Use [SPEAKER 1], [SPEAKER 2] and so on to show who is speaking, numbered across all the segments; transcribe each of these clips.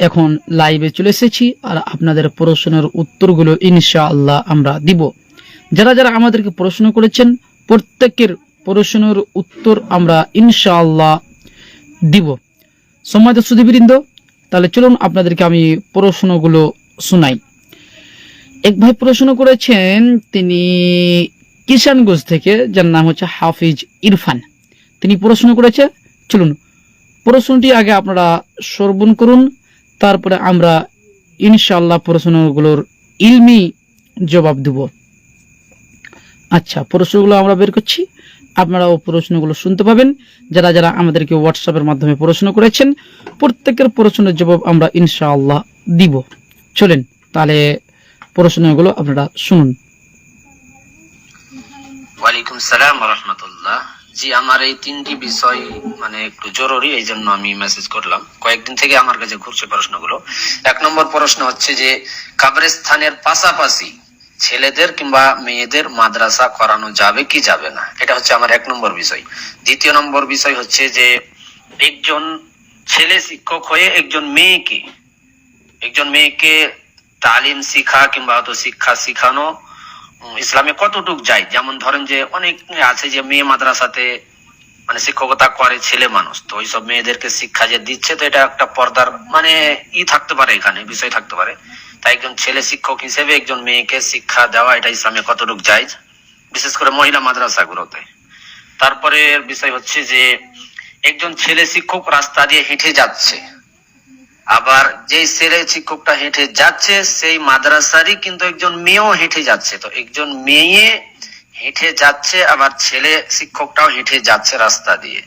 [SPEAKER 1] এখন লাইভে চলে এসেছি আর আপনাদের প্রশ্নের উত্তরগুলো ইনশাআল্লাহ আমরা দিব। যারা যারা আমাদেরকে প্রশ্ন করেছেন, প্রত্যেকের প্রশ্নের উত্তর আমরা ইনশাআল্লাহ দিব। সময় সম্মানিত সুদীবৃন্দ তাহলে চলুন আপনাদেরকে আমি প্রশ্নগুলো শোনাই। এক ভাই প্রশ্ন করেছেন, তিনি কিষানগঞ্জ থেকে, যার নাম হচ্ছে হাফিজ ইরফান। তিনি প্রশ্ন করেছে, চলুন প্রশ্নটি আগে আপনারা শ্রবণ করুন। তারপরে আমরা ইনশাল্লাহ প্রশ্নগুলোর ইলমি জবাব দেব। আচ্ছা প্রশ্নগুলো আমরা বের করছি। আপনারাও প্রশ্নগুলো শুনতে পাবেন। যারা যারা আমাদেরকে হোয়াটসঅ্যাপের মাধ্যমে প্রশ্ন করেছেন, প্রত্যেকের প্রশ্নের জবাব আমরা ইনশাআল্লাহ দিব। চলেন, তাহলে প্রশ্নগুলো আপনারা শুনুন।
[SPEAKER 2] ওয়ালাইকুম সালাম রহমতুল্লাহ। জি, আমার এই তিনটি বিষয় মানে একটু জরুরি, এই জন্য আমি মেসেজ করলাম। কয়েকদিন থেকে আমার কাছে ঘুরছে প্রশ্নগুলো। এক নম্বর প্রশ্ন হচ্ছে যে, কাবরেস্থানের পাশাপাশি ছেলেদের কিংবা মেয়েদের মাদ্রাসা করানো যাবে কি যাবে না? এটা হচ্ছে আমার এক নম্বর বিষয়। দ্বিতীয় নম্বর বিষয় হচ্ছে যে, একজন ছেলে শিক্ষক হয়ে একজন মেয়েকে একজন মেয়েকে তালিম শিখা কিংবা হয়তো শিক্ষা শিখানো ইসলামে কতটুক যায়? যেমন ধরেন যে অনেক আছে যে মেয়ে মাদ্রাসাতে মানে শিক্ষকতা করে ছেলে মানুষ, তো ওইসব মেয়েদেরকে শিক্ষা যে দিচ্ছে, তো এটা একটা পর্দার মানে ই থাকতে পারে এখানে, বিষয় থাকতে পারে। তাই একজন ছেলে শিক্ষক হিসেবে একজন মেয়েকে শিক্ষা দেওয়া, এটা ইসলামে কতটুক যায়? বিশেষ করে মহিলা মাদ্রাসাগুলোতে। তারপরে বিষয় হচ্ছে যে, একজন ছেলে শিক্ষক রাস্তা দিয়ে হেঁটে যাচ্ছে। আবার যে ছেলে শিক্ষকটা হেঁটে যাচ্ছে, সেই মাদ্রাসারই কিন্তু একজন মেয়েও হেঁটে যাচ্ছে। তো একজন মেয়ে হেঁটে যাচ্ছে, আবার ছেলে শিক্ষকটাও হেঁটে যাচ্ছে রাস্তা দিয়ে।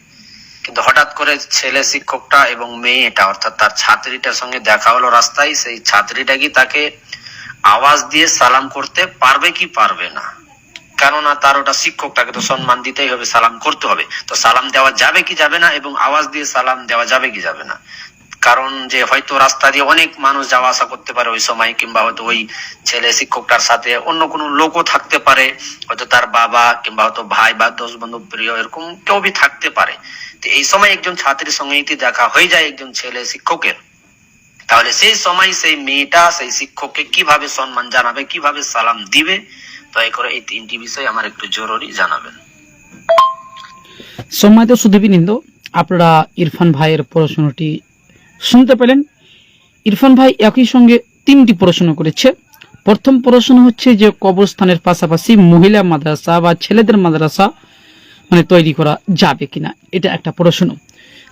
[SPEAKER 2] কিন্তু হঠাৎ করে ছেলে শিক্ষকটা এবং মেয়েটা, অর্থাৎ তার ছাত্রীটার সঙ্গে দেখা হলো রাস্তায়, সেই ছাত্রীটা কি তাকে আওয়াজ দিয়ে সালাম করতে পারবে কি পারবে না? কেননা তার ওটা শিক্ষকটাকে তো সম্মান দিতেই হবে, সালাম করতে হবে। তো সালাম দেওয়া যাবে কি যাবে না এবং আওয়াজ দিয়ে সালাম দেওয়া যাবে কি যাবে না? কারণ যে হয়তো রাস্তা দিয়ে অনেক মানুষ যাওয়া আসা করতে পারে ওই সময়, কিংবা হয়তো ওই ছেলে শিক্ষকটার সাথে অন্য কোনো লোকও থাকতে পারে, হয়তো তার বাবা কিংবা হয়তো ভাই বা দোষ বন্ধু প্রিয় এরকম কেউ বি থাকতে পারে। তো এই সময় একজন ছাত্রীর সঙ্গে যদি দেখা হয়ে যায় একজন ছেলে শিক্ষকের। তাহলে সেই সময় সেই মেয়েটা, সেই শিক্ষককে কীভাবে সম্মান জানাবে, কীভাবে সালাম দিবে, দয়া করে এই তিনটি বিষয় আমার একটু জরুরি জানাবেন।
[SPEAKER 1] সম্মানিত সুদীবৃন্দ আপনারা ইরফান ভাইয়ের প্রশ্নটি শুনতে পেলেন। ইরফান ভাই একই সঙ্গে তিনটি প্রশ্ন করেছে। প্রথম প্রশ্ন হচ্ছে যে, কবরস্থানের পাশাপাশি মহিলা মাদ্রাসা বা ছেলেদের মাদ্রাসা মানে তৈরি করা যাবে কিনা? এটা একটা প্রশ্ন।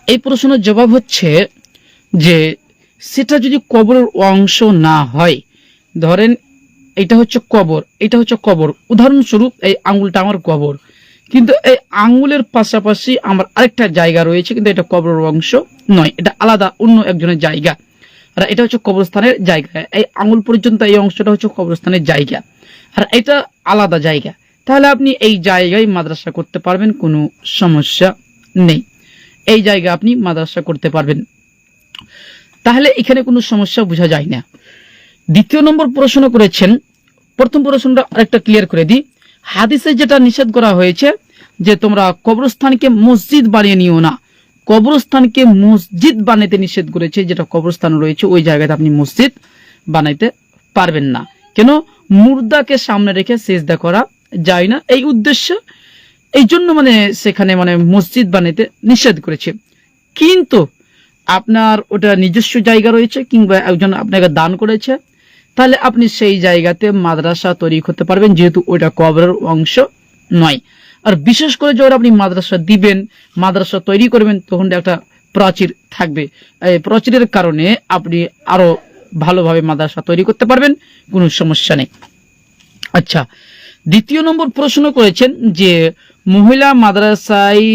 [SPEAKER 1] এই প্রশ্নের জবাব হচ্ছে যে, সেটা যদি কবরের অংশ না হয়, ধরেন এটা হচ্ছে কবর, এটা হচ্ছে কবর। উদাহরণস্বরূপ এই আঙ্গুলটা আমার কবর। কিন্তু এই আঙ্গুলের পাশাপাশি আমার আরেকটা জায়গা রয়েছে, কিন্তু এটা কবরের অংশ নয়, এটা আলাদা, অন্য একজনের জায়গা। আর এটা হচ্ছে কবরস্থানের জায়গা। এই আঙ্গুল পর্যন্ত এই অংশটা হচ্ছে কবরস্থানের জায়গা। আর এটা আলাদা জায়গা। তাহলে আপনি এই জায়গায় মাদ্রাসা করতে পারবেন, কোনো সমস্যা নেই। এই জায়গা আপনি মাদ্রাসা করতে পারবেন। তাহলে এখানে কোনো সমস্যা বোঝা যায় না। দ্বিতীয় নম্বর প্রশ্ন করেছেন। প্রথম প্রশ্নটা আরেকটা ক্লিয়ার করে দিই। হাদিসে যেটা নিষেধ করা হয়েছে যে তোমরা কবরস্থানকে মসজিদ বানিয়ে নিও না। কবরস্থানকে মসজিদ বানাইতে নিষেধ করেছে, যেটা কবরস্থান রয়েছে, ওই জায়গাতে আপনি মসজিদ বানাইতে পারবেন না। কেন? মুর্দাকে সামনে রেখে সেজদা করা যায় না। এই উদ্দেশ্যে, এই জন্য মানে সেখানে মানে মসজিদ বানাইতে নিষেধ করেছে। কিন্তু আপনার ওটা নিজস্ব জায়গা রয়েছে, কিংবা একজন আপনাকে দান করেছে তাহলে আপনি সেই জায়গাতে মাদ্রাসা তৈরি করতে পারবেন, যেহেতু ওইটা কবরের অংশ নয়। আর বিশেষ করে যখন আপনি মাদ্রাসা দিবেন, মাদ্রাসা তৈরি করবেন, তখন একটা প্রাচীর থাকবে। এই প্রাচীরের কারণে আপনি আরও ভালোভাবে মাদ্রাসা তৈরি করতে পারবেন, কোনো সমস্যা নেই। আচ্ছা দ্বিতীয় নম্বর প্রশ্ন করেছেন যে, মহিলা মাদ্রাসায়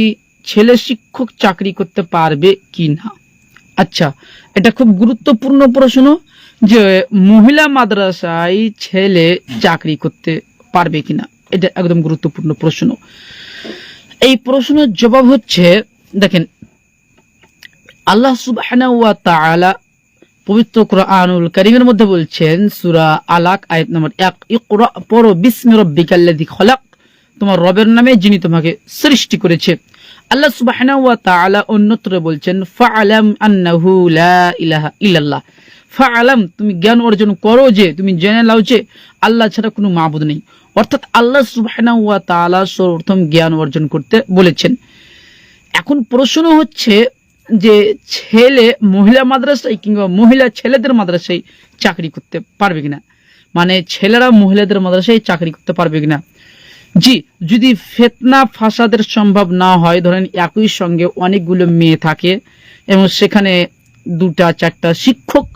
[SPEAKER 1] ছেলে শিক্ষক চাকরি করতে পারবে কি না আচ্ছা এটা খুব গুরুত্বপূর্ণ প্রশ্ন। যে মহিলা মাদ্রাসায় ছেলে চাকরি করতে পারবে কিনা, এটা একদম গুরুত্বপূর্ণ প্রশ্ন। এই প্রশ্নের জবাব হচ্ছে, দেখেন, আল্লাহ তাআলা পবিত্র কোরআনুল কারীমের মধ্যে বলছেন, সূরা আলাক, আয়াত নম্বর 1 ইকরা, পড়ো, বিসমি রাব্বিকাল্লাযী খলাক। তোমার রবের নামে যিনি তোমাকে সৃষ্টি করেছে। আল্লাহ সুবহানাহু ওয়া তাআলা অন্যত্র বলছেন, ফাআলাম আন্নাহু লা ইলাহা ইল্লাল্লাহ। ফাআলাম, তুমি জ্ঞান অর্জন করো যে, তুমি জেনে নাও যে, আল্লাহ ছাড়া কোনো মাবুদ নেই। অর্থাৎ আল্লাহ তাআলা সর্বপ্রথম জ্ঞান অর্জন করতে বলেছেন। এখন প্রশ্ন হচ্ছে যে, ছেলে মহিলা মাদ্রাসায় কিংবা মহিলা ছেলেদের মাদ্রাসায় চাকরি করতে পারবে কিনা? মানে ছেলেরা মহিলাদের মাদ্রাসায় চাকরি করতে পারবে কিনা? জি, যদি ফেতনা ফাসাদের সম্ভব না হয়, ধরেন একই সঙ্গে অনেকগুলো মেয়ে থাকে, এবং সেখানে দুটা, চারটা শিক্ষক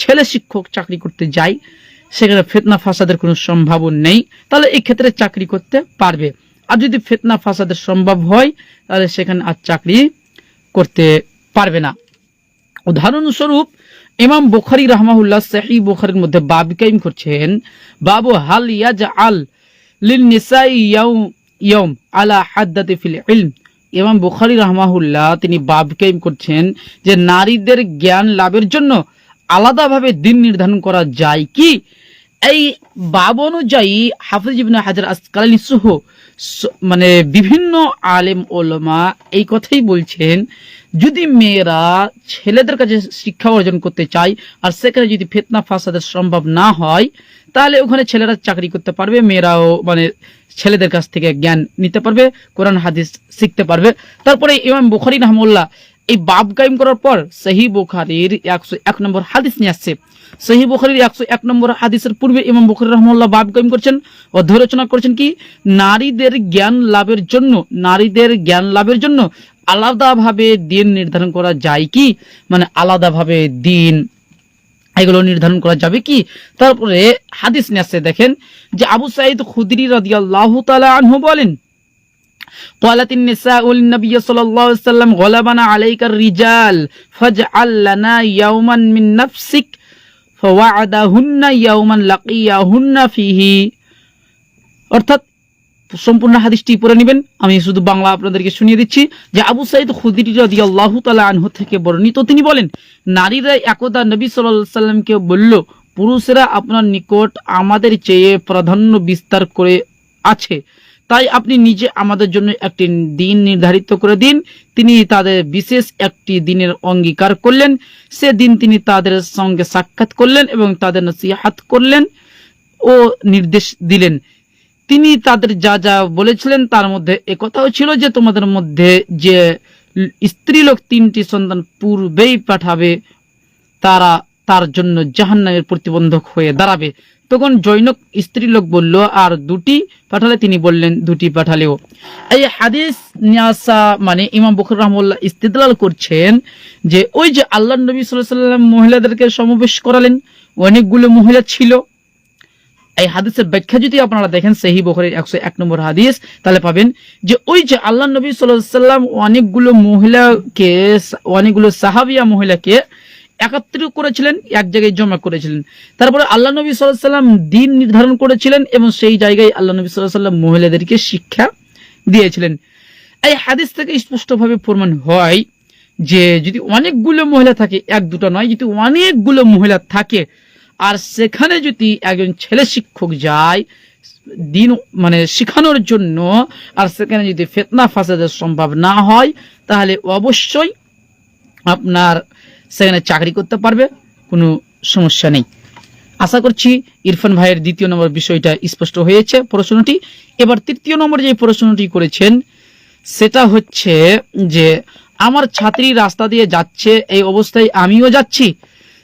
[SPEAKER 1] ছেলে শিক্ষক চাকরি করতে যায় সেখানে ফেতনা ফাসাদের কোনো সম্ভাবন নেই, তাহলে এই ক্ষেত্রে চাকরি করতে পারবে। আর যদি ফেতনা ফাসাদের সম্ভব হয়, তাহলে সেখানে আর চাকরি করতে পারবে না। উদাহরণস্বরূপ, ইমাম বুখারি রহমাহুল্লাহ সাহি বুখারির মধ্যে বাব কাইম করছেন, বাবু হাল ইয়াজ আল লিল নিসাই আলা হাদ্দাতি ফিল ইলম। ইমাম বুখারি রহমাহুল্লাহ তিনি বাব কাইম করছেন যে নারীদের জ্ঞান লাভের জন্য আলাদাভাবে দিন নির্ধারণ করা যায় কি? এই বাব অনুযায়ী হাফিজ হাজার আসকালানি সহ মানে বিভিন্ন আলেম ওলমা এই কথাই বলছেন, যদি মেয়েরা ছেলেদের কাছে শিক্ষা অর্জন করতে চায় আর সেখানে যদি ফেতনা ফাসাদের সম্ভব না হয়, তাহলে ওখানে ছেলেরা চাকরি করতে পারবে, মেয়েরাও মানে ছেলেদের কাছ থেকে জ্ঞান নিতে পারবে, কোরআন, হাদিস শিখতে পারবে। তারপরে ইমাম বুখারি রহমুল্লাহ এই বাব কায়েম করার পর সহি বুখারির একশো এক নম্বর হাদিস নিয়ে আসছে। সহি বুখারির একশো এক নম্বর হাদিসের পূর্বে ইমাম বুখারি রহমুল্লাহ বাব কায়েম করছেন অধ্যরচনা করছেন কি, নারীদের জ্ঞান লাভের জন্য, নারীদের জ্ঞান লাভের জন্য আলাদাভাবে দিন নির্ধারণ করা যায় কি? মানে আলাদাভাবে দিন এগুলো নির্ধারণ করা যাবে কি? তারপরে হাদিস নিয়ে আসছে, দেখেন যে আবু সাইদ খুদরি রাদিয়াল্লাহু তাআলা আনহু বলেন قالت النساء للنبي صلى الله عليه وسلم غلبنا عليك الرجال فاجعل لنا يوما من نفسك فوعدهن يوما لقيهن فيه অর্থাৎ সম্পূর্ণ হাদিসটি পড়ে নেবেন আমি শুধু বাংলা আপনাদেরকে শুনিয়ে দিচ্ছি যে আবু সাইদ খুদিরি রাদিয়াল্লাহু তাআলা আনহু থেকে বর্ণিত তিনি বলেন নারীরা একদা নবী সাল্লাল্লাহু আলাইহি সাল্লামকে বলল পুরুষেরা আপনার নিকট আমাদের চেয়ে প্রাধান্য বিস্তার করে আছে তাই আপনি নিজে আমাদের জন্য একটি দিন নির্ধারিত করে দিন। তিনি তাদের বিশেষ একটি দিনের অঙ্গীকার করলেন। সে দিন তিনি তাদের সঙ্গে সাক্ষাৎ করলেন এবং তাদের নসিহাত করলেন ও নির্দেশ দিলেন। তিনি তাদের যা যা বলেছিলেন তার মধ্যে একথাও ছিল যে, তোমাদের মধ্যে যে স্ত্রীলোক তিনটি সন্তান পূর্বেই পাঠাবে, তারা তার জন্য জাহান্নামের প্রতিবন্ধক হয়ে দাঁড়াবে। তখন জৈনক স্ত্রীলোক বলল, আর দুটি পাঠালে? তিনি বললেন, দুটি পাঠালেও। এই হাদিস নিয়াসা মানে ইমাম বখর রহমুল্লাহ ইস্তিদলাল করছেন যে, ওই যে আল্লাহ নবী সাল্লাম মহিলাদেরকে সমাবেশ করালেন, অনেকগুলো মহিলা ছিল। এই হাদিসের ব্যাখ্যা যদি আপনারা দেখেন সেহি বখরের একশো এক নম্বর হাদিস, তাহলে পাবেন যে, ওই যে আল্লাহ নবী সাল্লাম অনেকগুলো মহিলাকে, অনেকগুলো সাহাবিয়া মহিলাকে একত্রিত করেছিলেন, এক জায়গায় জমা করেছিলেন। তারপরে আল্লাহ নবী সাল্লাম দিন নির্ধারণ করেছিলেন এবং সেই জায়গায় আল্লাহ নবী সাল্লাম মহিলাদেরকে শিক্ষা দিয়েছিলেন। এই হাদিস থেকে স্পষ্টভাবে প্রমাণ হয় যে যদি অনেকগুলো মহিলা থাকে, এক দুটো নয়, যদি অনেকগুলো মহিলা থাকে, আর সেখানে যদি একজন ছেলে শিক্ষক যায়, দিন মানে শেখানোর জন্য, আর সেখানে যদি ফেতনা ফাসাদের সম্ভব না হয়, তাহলে অবশ্যই আপনার সেখানে চাকরি করতে পারবে, কোনো সমস্যা নেই। আশা করছি ইরফান ভাইয়ের দ্বিতীয় নম্বর বিষয়টা স্পষ্ট হয়েছে প্রশ্নটি। এবার তৃতীয় নম্বর যে প্রশ্নটি করেছেন, সেটা হচ্ছে যে, আমার ছাত্রী রাস্তা দিয়ে যাচ্ছে, এই অবস্থায় আমিও যাচ্ছি,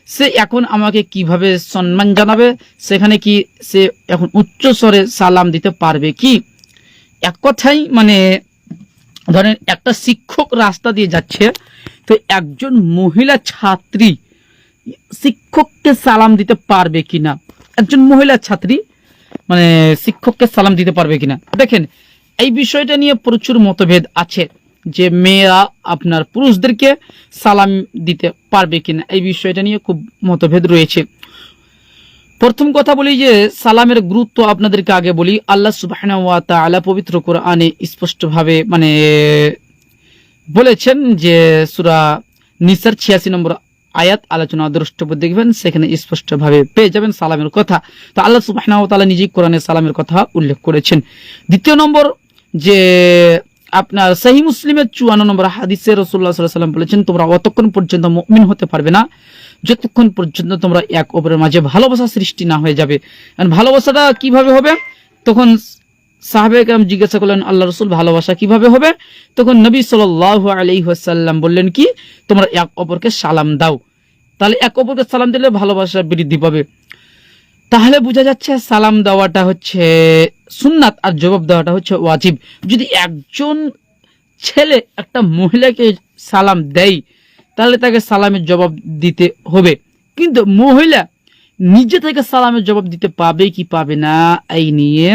[SPEAKER 1] সে এখন আমাকে কীভাবে সম্মান জানাবে? সেখানে কি সে এখন উচ্চ স্বরে সালাম দিতে পারবে কি? এক কথাই মানে ধরেন একটা শিক্ষক রাস্তা দিয়ে যাচ্ছে, তো একজন মহিলা ছাত্রী শিক্ষককে সালাম দিতে পারবে কিনা? একজন মহিলা ছাত্রী মানে শিক্ষককে সালাম দিতে পারবে কিনা? দেখেন, এই বিষয়টা নিয়ে প্রচুর মতভেদ আছে যে মেয়েরা আপনার পুরুষদেরকে সালাম দিতে পারবে কিনা। এই বিষয়টা নিয়ে খুব মতভেদ রয়েছে। প্রথম কথা বলি যে সালামের গুরুত্ব আপনাদেরকে আগে বলি। আল্লাহ তাআলা পবিত্র কোরআনে স্পষ্টভাবে মানে বলেছেন যে সুরা নিসার 86 নম্বর আয়াত, আলোচনা দ্রষ্টব্য দেখবেন, সেখানে স্পষ্টভাবে পেয়ে যাবেন সালামের কথা। তো আল্লাহ তাআলা নিজেই কোরআনে সালামের কথা উল্লেখ করেছেন। দ্বিতীয় নম্বর যে আপনার সহি মুসলিমের চুয়ান্ন নম্বর হাদিসে রসুল্লাহ সাল্লাহ সাল্লাম বলেছেন, তোমরা অতক্ষণ পর্যন্ত মুমিন হতে পারবে না। যতক্ষণ পর্যন্ত তোমরা এক অপরের মাঝে ভালোবাসা সৃষ্টি না হয়ে যাবে। ভালোবাসাটা কীভাবে হবে? তখন সাহাবেকরাম জিজ্ঞাসা করলেন, আল্লাহ রসুল, ভালোবাসা কীভাবে হবে? তখন নবী সাল আলি ওয়াসাল্লাম বললেন কি, তোমরা এক অপরকে সালাম দাও। তাহলে এক অপরকে সালাম দিলে ভালোবাসা বৃদ্ধি পাবে। তাহলে বোঝা যাচ্ছে সালাম দেওয়াটা হচ্ছে সুন্নাত আর জবাব দেওয়াটা হচ্ছে ওয়াজিব। যদি একজন ছেলে একটা মহিলাকে সালাম দেয় তাহলে তাকে সালামের জবাব দিতে হবে। কিন্তু মহিলা নিজে থেকে সালামের জবাব দিতে পাবে কি পাবে না, এই নিয়ে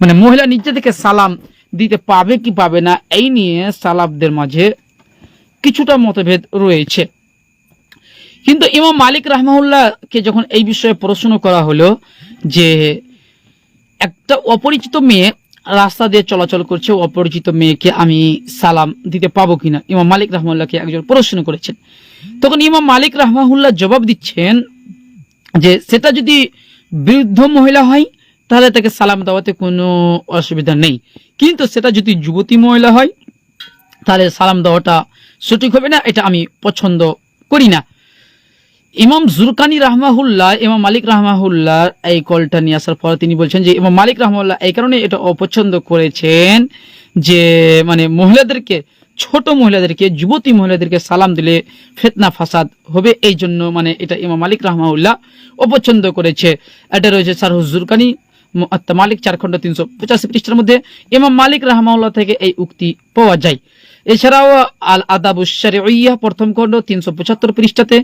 [SPEAKER 1] মানে মহিলা নিজে থেকে সালাম দিতে পাবে কি পাবে না, এই নিয়ে সালাবদের মাঝে কিছুটা মতভেদ রয়েছে। কিন্তু ইমাম মালিক রাহমাউল্লাহকে যখন এই বিষয়ে প্রশ্ন করা হলো যে একটা অপরিচিত মেয়ে রাস্তা দিয়ে চলাচল করছে অপরিচিত মেয়েকে আমি সালাম দিতে পাবো কিনা? ইমাম মালিক রাহমাউল্লাহকে একজন প্রশ্ন করেছেন। তখন ইমাম মালিক রাহমাহুল্লাহ জবাব দিচ্ছেন যে, সেটা যদি বৃদ্ধ মহিলা হয়, তাহলে তাকে সালাম দেওয়াতে কোনো অসুবিধা নেই। কিন্তু সেটা যদি যুবতী মহিলা হয়, তাহলে সালাম দেওয়াটা সঠিক হবে না, এটা আমি পছন্দ করি না। ইমাম জুরকানি রাহমাহুল্লাহ, ইমাম মালিক রাহমাহুল্লাহ এই কলটা নিয়ে আসার পর তিনি বলছেন যে, ইমাম মালিক রাহমাহুল্লাহ এই কারণে এটা অপছন্দ করেছেন যে মানে মহিলাদেরকে, ছোট মহিলাদেরকে, যুবতী মহিলাদেরকে সালাম দিলে ফেতনা, ফাসাদ হবে। এই জন্য মানে এটা ইমাম মালিক রাহমাহুল্লাহ অপছন্দ করেছে। এটা রয়েছে স্যার হুজুরকানি মালিক চার খণ্ড তিনশো পঁচাশি পৃষ্ঠার মধ্যে। ইমাম মালিক রাহমাউল্লাহ থেকে এই উক্তি পাওয়া যায়। এছাড়াও আল আদাবু শারিউইয়া প্রথম খণ্ড তিনশো পঁচাত্তর পৃষ্ঠাতে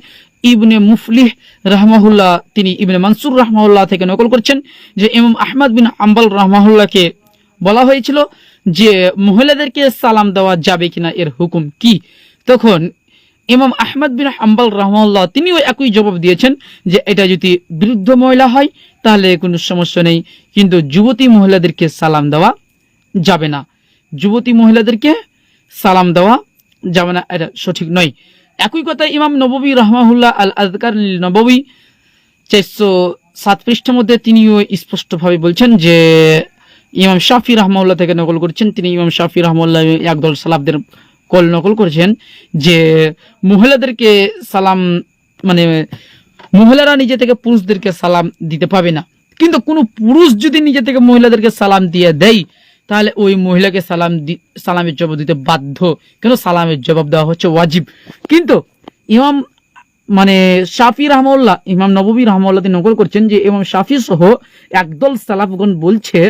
[SPEAKER 1] ইবনে মুফলিহ রহমাহুল্লাহ, তিনি ইবনে মানসুর রাহমাহুল্লাহ থেকে নকল করছেন যে ইমাম আহমদ বিন আম্বাল রাহমাহুল্লাহকে বলা হয়েছিল যে মহিলাদেরকে সালাম দেওয়া যাবে কিনা, এর হুকুম কি? তখন ইমাম আহমদ বিন হাম্বাল রহমাল্লাহ তিনিও একই জবাব দিয়েছেন যে এটা যদি বৃদ্ধ মহিলা হয়, তাহলে কোনো সমস্যা নেই, কিন্তু যুবতী মহিলাদেরকে সালাম দেওয়া যাবে না। যুবতী মহিলাদেরকে সালাম দেওয়া যাবে না, এটা সঠিক নয়। একই কথা ইমাম নববী রহমাহুল্লাহ আল আজকার নববী চারশো সাত পৃষ্ঠার মধ্যে তিনিও স্পষ্টভাবে বলছেন যে ইমাম শাফি রহমাউল্লাহ থেকে নকল করছেন। তিনি ইমাম শাফি রহমাউল্লাহ একদল সালাবদের কল নকল করেছেন যে মহিলাদেরকে সালাম মানে মহিলারা নিজে থেকে পুরুষদেরকে সালাম দিতে পাবে না। কিন্তু কোনো পুরুষ যদি নিজে থেকে মহিলাদেরকে সালাম দিয়ে দেয় তাহলে ওই মহিলাকে সালাম সালামের জবাব দিতে বাধ্য। কেন সালামের জবাব দেওয়া হচ্ছে ওয়াজিব। কিন্তু ইমাম মানে শাফি রহমাউল্লাহ ইমাম নববী রহমাউল্লাহ তিনি নকল করছেন যে ইমাম শাফি সহ একদল সালাফগণ বলছে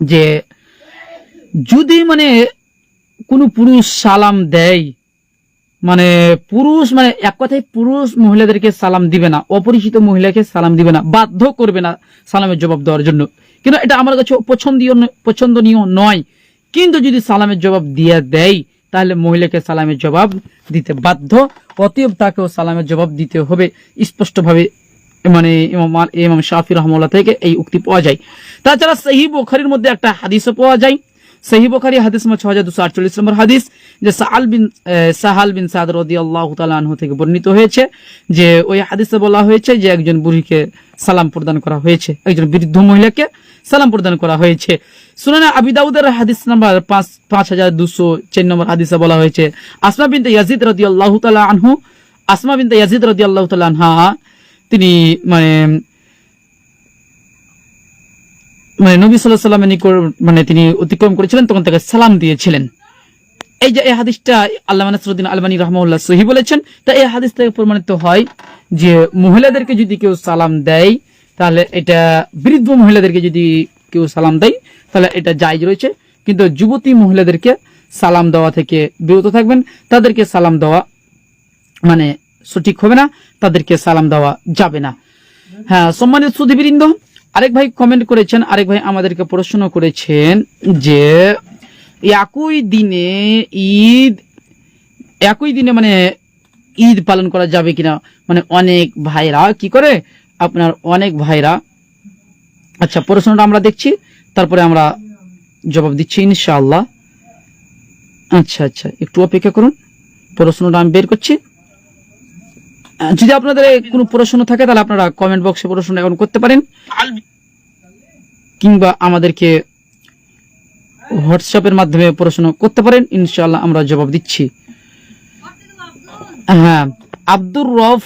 [SPEAKER 1] যে যদি মানে কোনো পুরুষ সালাম দেয় মানে পুরুষ মানে এক কথায় পুরুষ মহিলাদেরকে সালাম দিবে না, অপরিচিত মহিলাকে সালাম দিবে না, বাধ্য করবে না সালামের জবাব দেওয়ার জন্য। কিন্তু এটা আমার কাছে পছন্দীয় পছন্দনীয় নয়। কিন্তু যদি সালামের জবাব দিয়ে দেয়, তাহলে মহিলাকে সালামের জবাব দিতে বাধ্য। অতএব তাকেও সালামের জবাব দিতে হবে। স্পষ্টভাবে মানে ইমাম ইমাম শাফি রহমুল্লাহ থেকে এই উক্তি পাওয়া যায়। তাছাড়া সেই বোখারির মধ্যে একটা হাদিসও পাওয়া যায়। সহি বোখারি, হাদিস নম্বর ছ হাজার দুশো আটচল্লিশ নম্বর হাদিস, যে সাহাল বিন সাহাল বিন সাদ রদি আল্লাহ আনহু থেকে বর্ণিত হয়েছে যে ওই হাদিসে বলা হয়েছে যে একজন বুড়িকে সালাম প্রদান করা হয়েছে, একজন বৃদ্ধ মহিলাকে সালাম প্রদান করা হয়েছে। সুনানা আবি দাউদের হাদিস নাম্বার পাঁচ পাঁচ হাজার দুশো চার নম্বর হাদিসে বলা হয়েছে, আসমা বিনতে ইয়াজিদ রদি আল্লাহ আনহু, আসমা বিনতে ইয়াজিদ রদি আল্লাহ আনহা, তিনি মানে মানে নবী সাল্লাহ সাল্লামের নিকট মানে তিনি অতিক্রম করেছিলেন, তখন তাকে সালাম দিয়েছিলেন। এই যে, এই হাদিসটা আল্লাহ নাসরুদ্দিন আলবানী রহমাউল্লাহ সহি বলেছেন, তা এই হাদিস থেকে প্রমাণিত হয় যে মহিলাদেরকে যদি কেউ সালাম দেয়, তাহলে এটা বৃদ্ধ মহিলাদেরকে যদি কেউ সালাম দেয়, তাহলে এটা জায়জ রয়েছে। কিন্তু যুবতী মহিলাদেরকে সালাম দেওয়া থেকে বিরত থাকবেন, তাদেরকে সালাম দেওয়া মানে সঠিক হবে না, তাদেরকে সালাম দেওয়া যাবে না। হ্যাঁ সম্মানিত সুধীবৃন্দ আরেক ভাই কমেন্ট করেছেন, আরেক ভাই আমাদেরকে প্রশ্ন করেছেন যে, একই দিনে ঈদ, একই দিনে মানে ঈদ পালন করা যাবে কিনা? মানে অনেক ভাইরা কি করে? আপনার অনেক ভাইরা। আচ্ছা প্রশ্নটা আমরা দেখছি, তারপরে আমরা জবাব দিচ্ছি ইনশাআল্লাহ। আচ্ছা আচ্ছা একটু অপেক্ষা করুন। প্রশ্নটা আমি বের করছি। যদি আপনাদের কোনো প্রশ্ন থাকে, তাহলে আপনারা কমেন্ট বক্সে প্রশ্ন এখন করতে পারেন। কিংবা আমাদেরকে হোয়াটসঅ্যাপের মাধ্যমে প্রশ্ন করতে পারেন। ইনশাআল্লাহ আমরা জবাব দিচ্ছি। হ্যাঁ আব্দুর রফ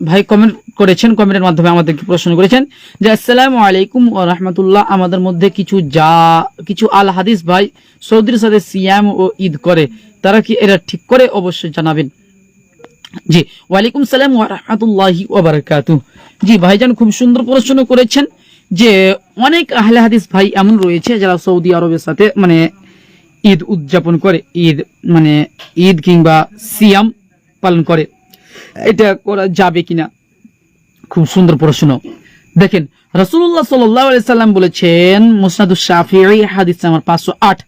[SPEAKER 1] ভাই কমেন্ট করেছেন কমেন্টের মাধ্যমে আমাদেরকে প্রশ্ন করেছেন যে, আসসালামু আলাইকুম ও রহমতুল্লাহ। আমাদের মধ্যে কিছু যা, কিছু আল হাদিস ভাই সৌদির সাথে সিয়াম ও ঈদ করে। তারা কি এরা ঠিক করে? অবশ্যই জানাবেন। জি, ওয়ালাইকুম সালাম ওয়া রাহমাতুল্লাহি ওয়া বারাকাতুহু। জি, ভাইজান খুব সুন্দর প্রশ্ন করেছেন যে, অনেক আহলে হাদিস ভাই এমন রয়েছে যারা সৌদি আরবের সাথে মানে ঈদ উদযাপন করে, ঈদ মানে ঈদ কিংবা সিয়াম পালন করে। এটা করা যাবে কিনা? খুব সুন্দর প্রশ্ন। দেখেন, রাসূলুল্লাহ সাল্লাল্লাহু আলাইহি সাল্লাম বলেছেন, মুসনাদুস শাফিঈ হাদিস নাম্বার 508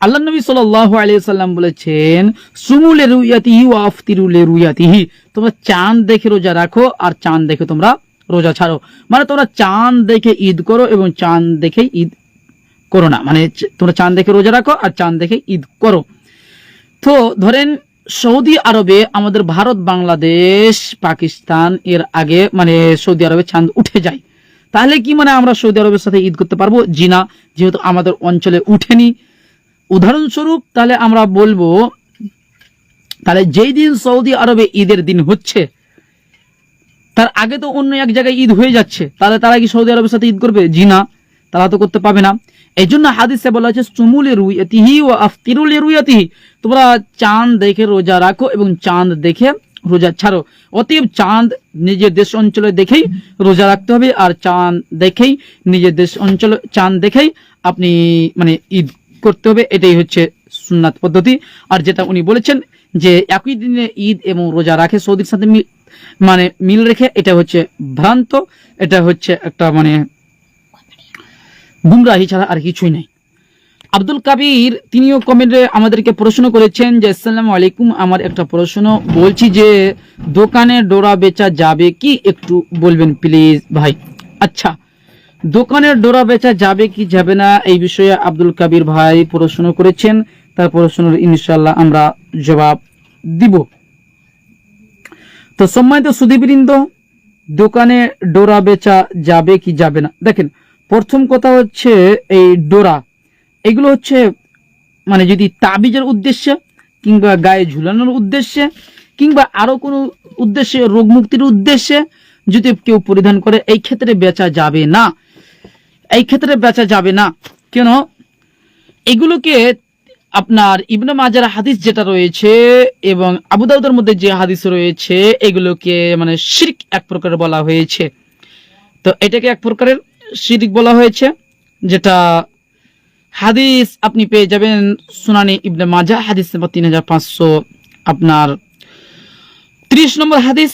[SPEAKER 1] আল্লাহ নবী সাল্লাল্লাহু আলাইহি সাল্লাম বলেছেন, সুমুলে রুয়াতিহি ওয়া আফতিরুলে রুয়াতিহি তোমরা চাঁদ দেখে রোজা রাখো আর চাঁদ দেখে তোমরা রোজা ছাড়ো। মানে তোমরা চাঁদ দেখে ঈদ করো এবং চাঁদ দেখে ঈদ করো না। মানে তোমরা চাঁদ দেখে রোজা রাখো আর চাঁদ দেখে ঈদ করো। তো ধরেন, সৌদি আরবে আমাদের ভারত, বাংলাদেশ, পাকিস্তান এর আগে মানে সৌদি আরবে চাঁদ উঠে যায়। তাহলে কি মানে আমরা সৌদি আরবের সাথে ঈদ করতে পারব? জিনা, যেহেতু আমাদের অঞ্চলে উঠেনি। উদাহরণস্বরূপ, তাহলে আমরা বলব, তাহলে যেই দিন সৌদি আরবে ঈদের দিন হচ্ছে, তার আগে তো অন্য এক জায়গায় ঈদ হয়ে যাচ্ছে, তাহলে তারা কি সৌদি আরবের সাথে ঈদ করবে? জি না, তারা তো করতে পাবে না। এই জন্য হাদিসে বলা হচ্ছে সুমুলে রুয়াতিহি ও আফতিরুল রুয়াতিহি তোমরা চাঁদ দেখে রোজা রাখো এবং চাঁদ দেখে রোজা ছাড়ো। অতএব চাঁদ নিজের দেশ অঞ্চলে দেখেই রোজা রাখতে হবে, আর চাঁদ দেখেই নিজের দেশ অঞ্চলে, চাঁদ দেখেই আপনি মানে ঈদ করতে হবে, এটাই হচ্ছে সুন্নাত পদ্ধতি। আর যেটা উনি বলেছেন যে একই দিনে ঈদ এবং রোজা রাখে, সৌদির সাথে মানে মিল রেখে, এটা হচ্ছে ভ্রান্ত, এটা হচ্ছে একটা মানে গুমরাহি ছাড়া আর কিছুই নাই। আব্দুল কাবির, তিনিও কমেন্টে আমাদেরকে প্রশ্ন করেছেন যে, আসসালামু আলাইকুম, আমার একটা প্রশ্ন বলছি যে, দোকানে ডোরা বেচা যাবে কি? একটু বলবেন প্লিজ ভাই। আচ্ছা দোকানের ডোরা বেচা যাবে কি যাবে না, এই বিষয়ে আব্দুল কাবির ভাই প্রশ্ন করেছেন। তার প্রশ্নের ইনশাল্লাহ আমরা জবাব দিব। তো সম্মানিত সুদীবৃন্দ দোকানে ডোরা বেচা যাবে কি যাবে না? দেখেন, প্রথম কথা হচ্ছে এই ডোরা। এগুলো হচ্ছে মানে যদি তাবিজের উদ্দেশ্যে কিংবা গায়ে ঝুলানোর উদ্দেশ্যে কিংবা আরও কোনো উদ্দেশ্যে রোগ মুক্তির উদ্দেশ্যে যদি কেউ পরিধান করে, এই ক্ষেত্রে বেচা যাবে না। এই ক্ষেত্রে বেচা যাবে না। কেন? এগুলোকে আপনার ইবনে মাজার হাদিস যেটা রয়েছে এবং আবু দাউদের মধ্যে যে হাদিস রয়েছে, এগুলোকে মানে শিরক এক প্রকার বলা হয়েছে। তো এটাকে এক প্রকারের শিরিক বলা হয়েছে, যেটা হাদিস আপনি পেয়ে যাবেন সুনানি ইবনে মাজা হাদিস নম্বর তিন হাজার পাঁচশো আপনার ত্রিশ নম্বর হাদিস।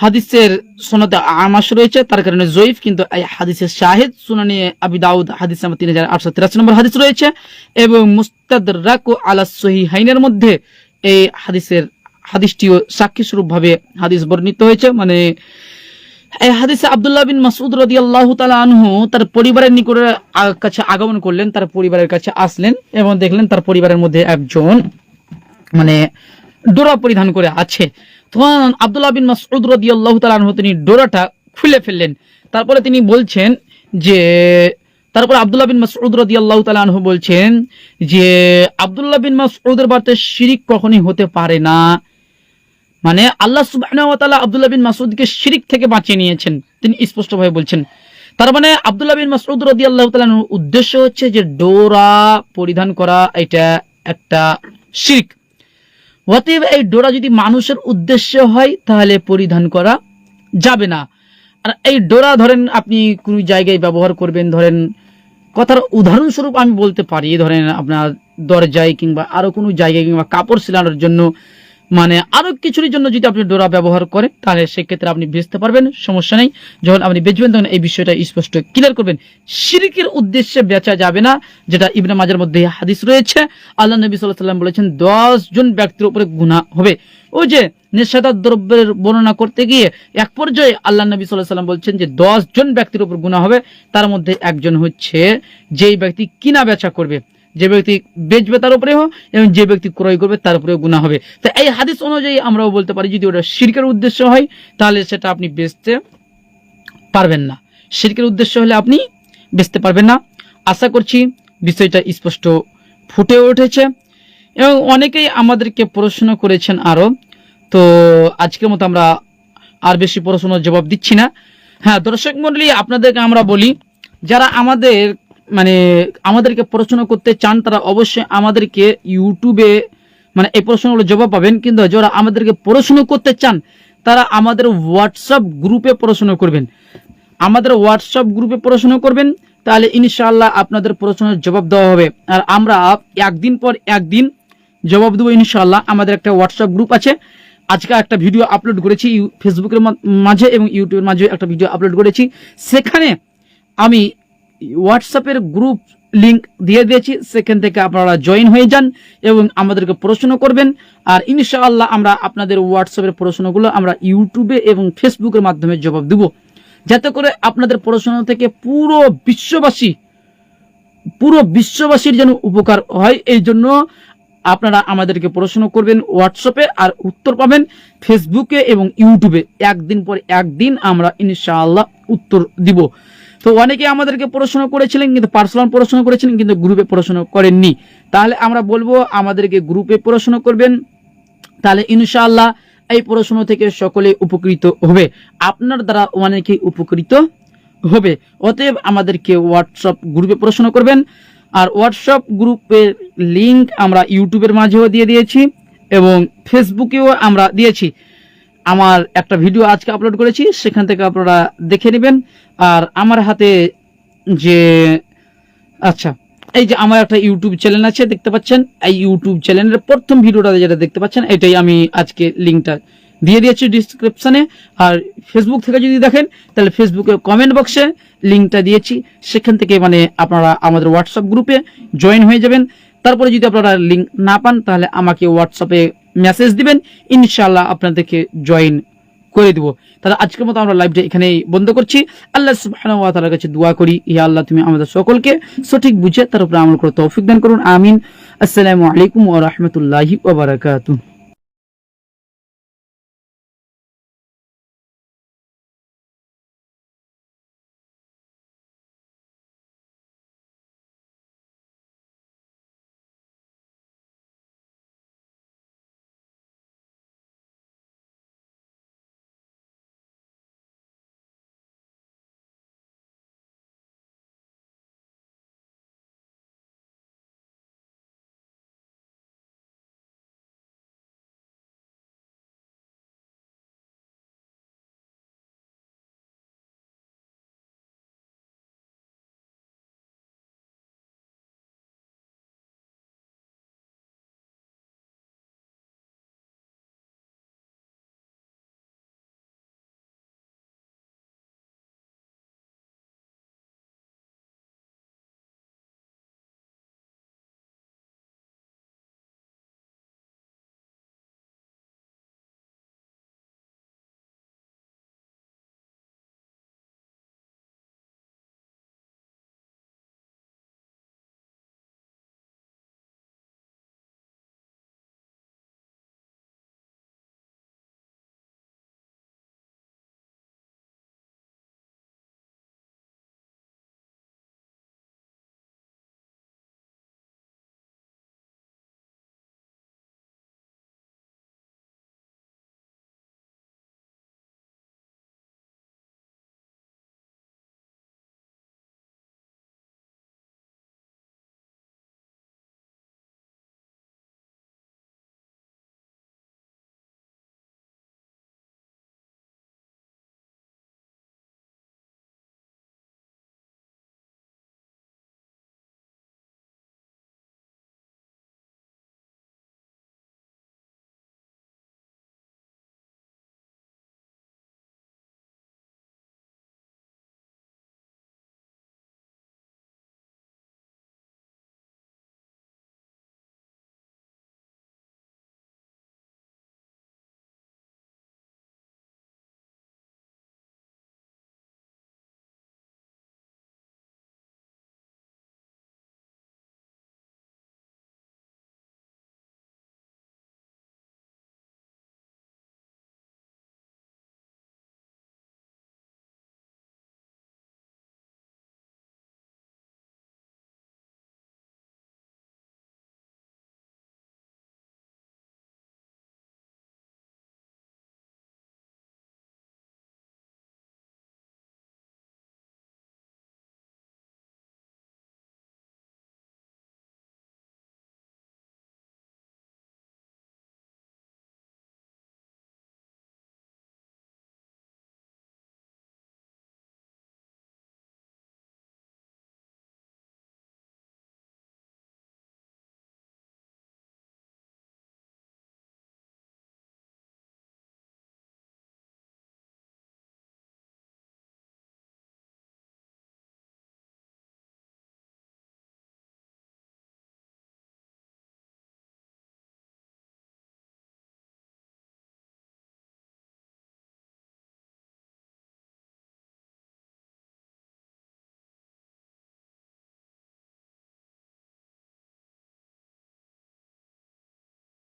[SPEAKER 1] হাদিসের সনদে আমাস রয়েছে, তার কারণে জয়ীফ, কিন্তু এই হাদিসের শাহিদ সুনানি আবি দাউদ, হাদিস নম্বর তিন হাজার আটশো তিরাশি নম্বর হাদিস রয়েছে। এবং মুস্তাদ রাকু আলা সহি হাইনের মধ্যে এই হাদিসের হাদিসটিও সাক্ষী স্বরূপ ভাবে হাদিস বর্ণিত হয়েছে। মানে এই হাদিসে আব্দুল্লাহ বিন মাসউদ রাদিয়াল্লাহু তাআলা আনহু তার পরিবারের নিকটে আ- কাছে আগমন করলেন, তার পরিবারের কাছে আসলেন এবং দেখলেন তার পরিবারের মধ্যে একজন মানে ডোরা পরিধান করে আছে। তখন আব্দুল্লাহ বিন মাসউদ রাদিয়াল্লাহু তাআলা আনহু তিনি ডোরাটা খুলে ফেললেন। তারপরে তিনি বলছেন যে, তারপর আব্দুল্লাহ বিন মাসউদ রাদিয়াল্লাহু তাআলা আনহু বলছেন যে, আব্দুল্লাহ বিন মাসউদের বাতে শিরিক কখনই হতে পারে না। মানে আল্লাহ তাআলা আব্দুল্লাহ বিন মাসউদকে শিরিক থেকে বাঁচিয়ে নিয়েছেন। তিনি স্পষ্টভাবে বলছেন। তার মানে আব্দুল্লাহ বিন মাসউদ রাদিয়াল্লাহু তাআলার উদ্দেশ্য হচ্ছে যে, ডোরা পরিধান করা, এটা একটা শিরিক। অতএব এই ডোরা যদি মানুষের উদ্দেশ্য হয়, তাহলে পরিধান করা যাবে না। আর এই ডোরা ধরেন আপনি কোন জায়গায় ব্যবহার করবেন, ধরেন কথার উদাহরণস্বরূপ আমি বলতে পারি, ধরেন আপনার দরজায় কিংবা আরও কোনো জায়গায় কিংবা কাপড় সেলানোর জন্য মানে আরও কিছুর জন্য যদি আপনি ডোরা ব্যবহার করেন, তাহলে সেক্ষেত্রে আপনি বেচতে পারবেন, সমস্যা নেই। যখন আপনি বেচবেন তখন এই বিষয়টা স্পষ্ট ক্লিয়ার করবেন। শিরিকের উদ্দেশ্যে বেচা যাবে না, যেটা ইবনে মাজার মধ্যে হাদিস রয়েছে। আল্লাহ নবী সাল্লাম বলেছেন, দশ জন ব্যক্তির উপরে গুণা হবে। ওই যে নেশাদার দ্রব্যের বর্ণনা করতে গিয়ে এক পর্যায়ে আল্লাহ নবী সাল্লাহ সাল্লাম বলছেন যে, দশ জন ব্যক্তির উপর গুণা হবে। তার মধ্যে একজন হচ্ছে যেই ব্যক্তি কিনা বেচা করবে। যে ব্যক্তি বেচবে তার উপরে হোক এবং যে ব্যক্তি ক্রয় করবে তার উপরেও গুণা হবে। তো এই হাদিস অনুযায়ী আমরাও বলতে পারি, যদি ওটা শিরকের উদ্দেশ্য হয়, তাহলে সেটা আপনি বেচতে পারবেন না। শিরকের উদ্দেশ্য হলে আপনি বেচতে পারবেন না। আশা করছি বিষয়টা স্পষ্ট ফুটে উঠেছে। এবং অনেকেই আমাদেরকে প্রশ্ন করেছেন আরও তো আজকের মতো আমরা আর বেশি প্রশ্নের জবাব দিচ্ছি না। হ্যাঁ দর্শক মন্ডলী, আপনাদেরকে আমরা বলি, যারা আমাদের মানে আমাদেরকে প্রশ্ন করতে চান, তারা অবশ্যই আমাদেরকে ইউটিউবে মানে এই প্রশ্নগুলো জবাব পাবেন। কিন্তু যারা আমাদেরকে প্রশ্ন করতে চান, তারা আমাদের হোয়াটসঅ্যাপ গ্রুপে প্রশ্ন করবেন। আমাদের হোয়াটসঅ্যাপ গ্রুপে প্রশ্ন করবেন, তাহলে ইনশাআল্লাহ আপনাদের প্রশ্নের জবাব দেওয়া হবে। আর আমরা একদিন পর একদিন জবাব দেবো ইনশাআল্লাহ। আমাদের একটা হোয়াটসঅ্যাপ গ্রুপ আছে। আজকে একটা ভিডিও আপলোড করেছি ফেসবুকের মাঝে এবং ইউটিউবের মাঝে একটা ভিডিও আপলোড করেছি। সেখানে আমি হোয়াটসঅ্যাপের গ্রুপ লিংক দিয়ে দিয়েছি। সেখান থেকে আপনারা জয়েন হয়ে যান এবং আমাদেরকে প্রশ্ন করবেন। আর ইনশাআল্লাহ আমরা আপনাদের হোয়াটসঅ্যাপের প্রশ্নগুলো আমরা ইউটিউবে এবং ফেসবুকের মাধ্যমে জবাব দেব। যাতে করে আপনাদের প্রশ্ন থেকে পুরো বিশ্ববাসী, পুরো বিশ্ববাসীর যেন উপকার হয়, এই জন্য আপনারা আমাদেরকে প্রশ্ন করবেন হোয়াটসঅ্যাপে আর উত্তর পাবেন ফেসবুকে এবং ইউটিউবে একদিন পর একদিন আমরা ইনশাআল্লাহ উত্তর দিব। তো অনেকে আমাদেরকে প্রশ্ন করেছিলেন, কিন্তু পার্সোনাল পড়াশোনা করেছিলেন, কিন্তু গ্রুপে পড়াশোনা করেননি। তাহলে আমরা বলব আমাদেরকে গ্রুপে প্রশ্ন করবেন, তাহলে ইনশাআল্লাহ এই প্রশ্ন থেকে সকলে উপকৃত হবে। আপনার দ্বারা অনেকেই উপকৃত হবে। অতএব আমাদেরকে হোয়াটসঅ্যাপ গ্রুপে প্রশ্ন করবেন, আর হোয়াটসঅ্যাপ গ্রুপের লিংক আমরা ইউটিউবের মাঝেও দিয়ে দিয়েছি, এবং ফেসবুকেও আমরা দিয়েছি। আমার একটা ভিডিও আজকে আপলোড করেছি, সেখান থেকে আপনারা দেখে নেবেন। আর আমার হাতে যে আচ্ছা এই যে আমার একটা ইউটিউব চ্যানেল আছে, দেখতে পাচ্ছেন? এই ইউটিউব চ্যানেলের প্রথম ভিডিওটা যেটা দেখতে পাচ্ছেন, এটাই আমি আজকে লিঙ্কটা দিয়ে দিয়েছি ডিসক্রিপশানে আর ফেসবুক থেকে যদি দেখেন, তাহলে ফেসবুকের কমেন্ট বক্সে লিঙ্কটা দিয়েছি। সেখান থেকে মানে আপনারা আমাদের হোয়াটসঅ্যাপ গ্রুপে জয়েন হয়ে যাবেন। তারপরে যদি আপনারা লিঙ্ক না পান, তাহলে আমাকে হোয়াটসঅ্যাপে মেসেজ দিবেন ইনশাল্লাহ আপনাদেরকে জয়েন করে দেবো। তাহলে আজকের মতো আমরা লাইভটা এখানে বন্ধ করছি। আল্লাহ সুবাহর কাছে দোয়া করি ইয়া আল্লাহ তুমি আমাদের সকলকে সঠিক বুঝে তার উপরে আমল করে তৌফিক দান করুন, আমিন। আসসালামু আলাইকুম ও রহমতুল্লাহি